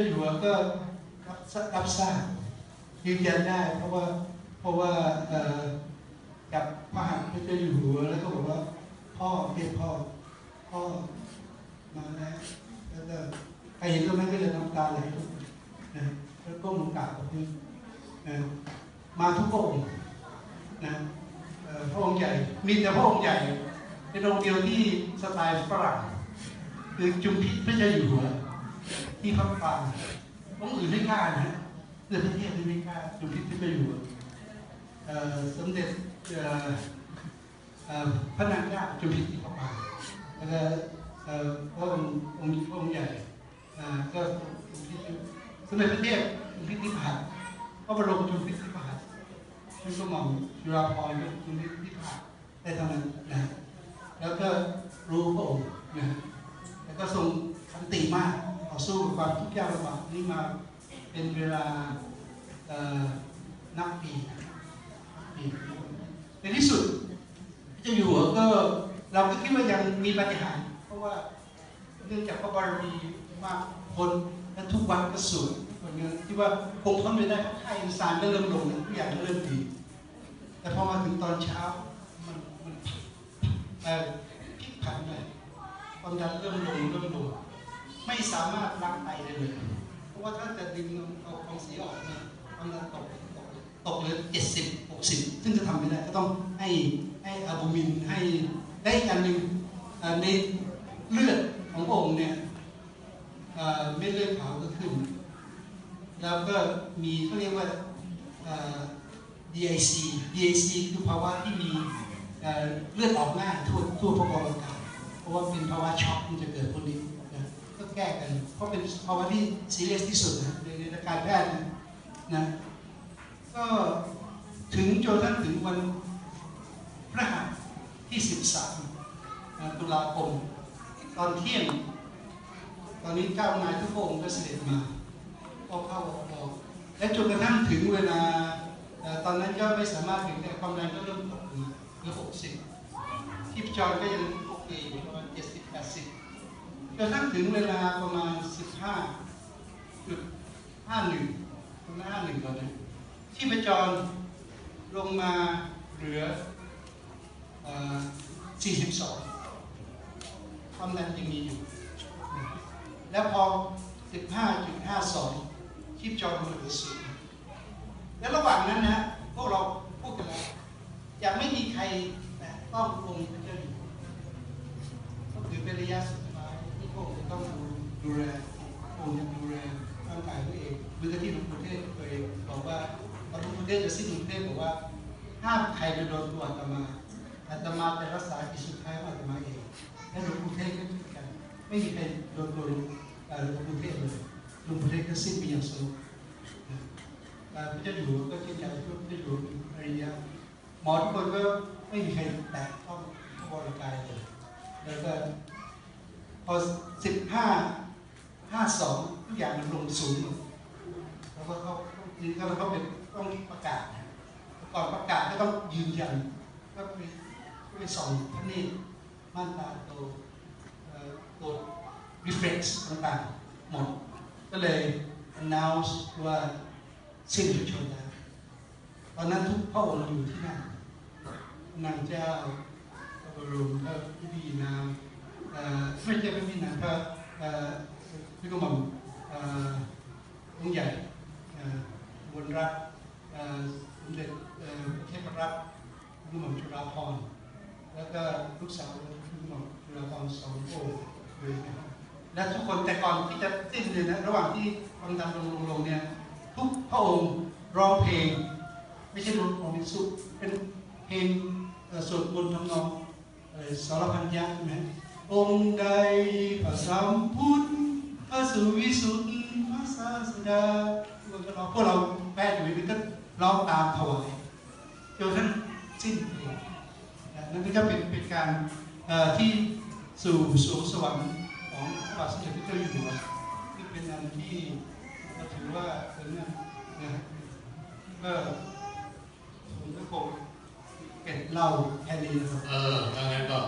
จ้าอยู่หัวก็รับรับทราบยืนยันได้เพราะว่าเพราะว่ากับพระหัตถ์พระเจ้าอยู่หัวแล้วก็บอกว่าพ่อเรียกพ่อพ่อมาแล้วแล้วก็ใครเห็นตรงนั้นก็จะน้ำตาไหลนะแล้วก็มุกราบกับพื้นะมาทุกองค์นะพระองค์ใหญ่มีแต่พระองค์ใหญ่เป็นองค์เดียวที่สไตล์ฝรั่งคือจุมพิษพระเจ้าอยู่หัว ที่พักปางองค์อื่นไม่กล้านะเพื่อประเทศไม่กล้าจุมพิษพระเจ้าอยู่เสมเด็จพระนางเจ้าจุมพิษที่พักปางแล้วก็พระองค์องค์พระองค์ใหญ่ก็จุมพิษสมเด็จพระเทพจุมพิษที่ผ่านพระบรมจุมพิษที่ผ่านท่านก็มองจุฬาภรณ์จุมพิษที่ผ่านได้เท่านั้นนะแล้วก็รู้พระองค์นะแล้วก็ทรงขันติมาก สู้กับความทุกข์ยากลำบากนี้มาเป็นเวลาเอ่อนับปีปีในที่สุดพระเจ้าอยู่หัวก็เราก็คิดว่ายังมีปฏิหารเพราะว่าเนื่องจากพระบารมีมากคนและทุกวันก็สวยคนนี้ที่ว่าคงทนไม่ได้เพราะไข้สารก็เริ่มลงแล้วทุกอย่างก็เริ่มดี แต่พอมาถึงตอนเช้ามันมันเออพลิกผันเลยความดันเริ่มลงเริ่มลง ไม่สามารถล้างไตได้เลย เพราะว่าถ้าจะดึงเอาของเสียออกเนี่ยความดันตกตกตกเหลือเจ็ดสิบหกสิบซึ่งจะทำไม่ได้ก็ต้องให้ให้อะบูมินให้ได้อีกอันหนึ่งในเลือดของพระองค์เนี่ยเอ่เม็ดเลือดขาวก็ขึ้น แล้วก็มีเขาเรียกว่า DIC DIC คือภาวะที่มีเลือดออกง่ายทั่วทั่วพระกรร่างกายเพราะว่าเป็นภาวะช็อกที่จะเกิดพวกนี้นะ ก็แก้กัน เพราะเป็นภาวะที่ซีเรียสที่สุดนะในทาการแพทย์นะก็ถึงจนทั้งถึงวันพระหัสที่ 13 ตุลาคม ตอนเที่ยง ตอนนี้เจ้านายทุกองค์ก็เสด็จมาก็เข้าออกและจนกระทั่งถึงเวลาตอนนั้นยอดไม่สามารถถึงแต่ความดันก็เริ่มตกมาเหลือ60ที่จอนก็ยังโอเคอยู่ประมาณ70-80 จะทั้งถึงเวลาประมาณ 15จุด51ตระมาณ51ตอนนี้นที่ประจรลงมาเหลือ42 ความดันยังมีอยู่ แล้วพอ 15.52 ชีพจรลงมาเหลือศูนย์และระหว่างนั้นนะพวกเราพูดกันแล้วยังไม่มีใครแต่ต้องลงพระเจ้าอยู่ก็คือเป็นระยะสุด กจะต้องดูดูแลองจะดูแลร่างกายตัวเองเหมือที่หลวงปู่เทศเคยบอกว่าตอนหลวงปู่เทศจะสิ้นหลวงปู่เทศบอกว่าห้ามใครไปโดนตัวอาตมาอาตมาจะรักษาอีกสุดท้ายของอาตมาเอง และหลวงปู่เทศก็เหมือนกันไม่มีใครโดนตัวหลวงเอ่อหลวงเทศเลยหลวงปู่เทศก็สิ้นไปอย่างสงบพระเจ้าอยู่หัวก็เช่นกันพระเจ้าอยู่หัวอริยะหมอทุกคนก็ไม่มีใครแตะต้องพระวรกายเลยแล้วก็ พอสิบห้าห้าสองทุกอย่างมันลงสูงหมดแล้วก็เขาจริงๆแล้วเขาเป็นต้องประกาศนะก่อนประกาศก็ต้องยืนยันก็ไปก็ไปส่องท่านนี่ม่านตาโตเอ่อตัว reflex ต่างๆหมด ก็เลย announce ว่าสิ้นพระชนแล้วตอนนั้นทุกพระองค์อยู่ที่นั่นนางเจ้าพระบรมพระพิธีนาม เอ่อไม่ใช่พระพิธีนามพระเอ่อพี่กม่อมเอ่อองใหญ่เอ่อบนรัฐเอ่อสมเด็จเทพรัตน์พี่กม่อมจุฬาภรแล้วก็ลูกสาวพี่กม่อมจุฬาภรสองโองค์เลยนะและทุกคนแต่ก่อนที่จะสิ้นเลยนนะระหว่างที่ความดันลงลงลงเนี่ยทุกพระองค์ร้องเพลง ไม่ใช่ร้องเพลงสุเป็นเพลงเอ่อสวดมนต์ทำนองสารพันยักษ์ใช่ไหม องค์ใดพระสัมพุทธพระสุวิสุทธิ์พระศาสดาพวกเราพวกเราแปลอยู่นี่ก็ร้องตามถวายจนท่านสิ้นเพลงนั่นก็เป็นเป็นการที่สู่สวงสวรรค์ของพระบาทสมเด็จพระเจ้าอยู่หัวที่เป็นอันที่เราถือว่าเป็นอันะก็ผมก็คงเก็บเล่าแค่นี้นะครับเออถ้างั้นก็